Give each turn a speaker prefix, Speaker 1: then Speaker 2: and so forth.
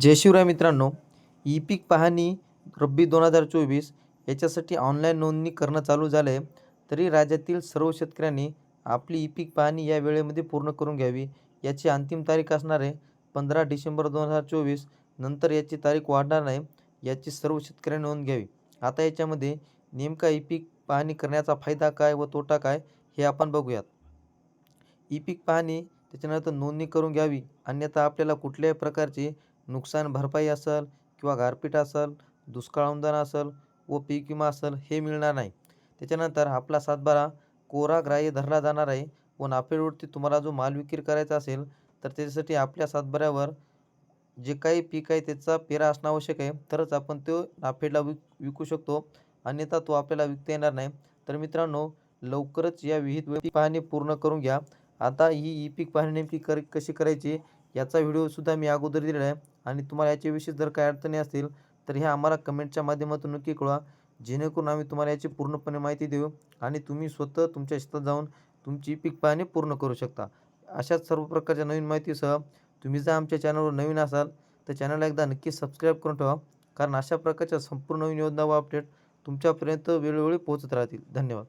Speaker 1: जय शिवराय मित्रांनो ई पीक पाहणी रब्बी दोन हजार चोवीस याच्यासाठी ऑनलाईन नोंदणी करणं चालू झालं आहे तरी राज्यातील सर्व शेतकऱ्यांनी आपली ई पीक पाहणी या वेळेमध्ये पूर्ण करून घ्यावी. याची अंतिम तारीख असणार आहे पंधरा डिसेंबर दोन हजार चोवीस. नंतर याची तारीख वाढणार नाही याची सर्व शेतकऱ्यांनी नोंद घ्यावी. आता याच्यामध्ये नेमका ई पीक पाहणी करण्याचा फायदा काय व तोटा काय हे आपण बघूयात. ई पीक पाहणी त्याच्यानंतर नोंदणी करून घ्यावी. अन्यथा आपल्याला कुठल्याही प्रकारची नुकसान भरपाई असेल किंवा गारपीट असेल दुष्काळ अनुदान असेल व पीक विमा असेल हे मिळणार नाही. त्याच्यानंतर आपला सातबारा कोरा ग्राह्य धरला जाणार आहे व नाफेडवरती तुम्हाला जो माल विक्री करायचा असेल तर त्याच्यासाठी आपल्या सातबाऱ्यावर जे काही पीक आहे त्याचा पेरा असणं आवश्यक आहे. तरच आपण तो नाफेडला विक विकू शकतो. अन्यथा तो आपल्याला विकता येणार नाही. तर मित्रांनो लवकरच या विहित पीक पाहणी पूर्ण करून घ्या. आता ही ई पीक पाहणी नेमकी कर कशी करायची याचा व्हिडिओसुद्धा मी अगोदर दिलेला आहे. आणि तुम्हाला याच्याविषयी जर काही अडचणी असतील तर ह्या आम्हाला कमेंटच्या माध्यमातून नक्की कळवा. जेणेकरून आम्ही तुम्हाला याची पूर्णपणे माहिती देऊ आणि तुम्ही स्वतः तुमच्या शेतात जाऊन तुमची पीक पाहणी पूर्ण करू शकता. अशाच सर्व प्रकारच्या नवीन माहितीसह तुम्ही जर आमच्या चॅनलवर नवीन असाल तर चॅनलला एकदा नक्की सबस्क्राईब करून ठेवा कारण अशा प्रकारच्या संपूर्ण नवीन योजना व अपडेट तुमच्यापर्यंत वेळोवेळी पोहोचत राहतील. धन्यवाद.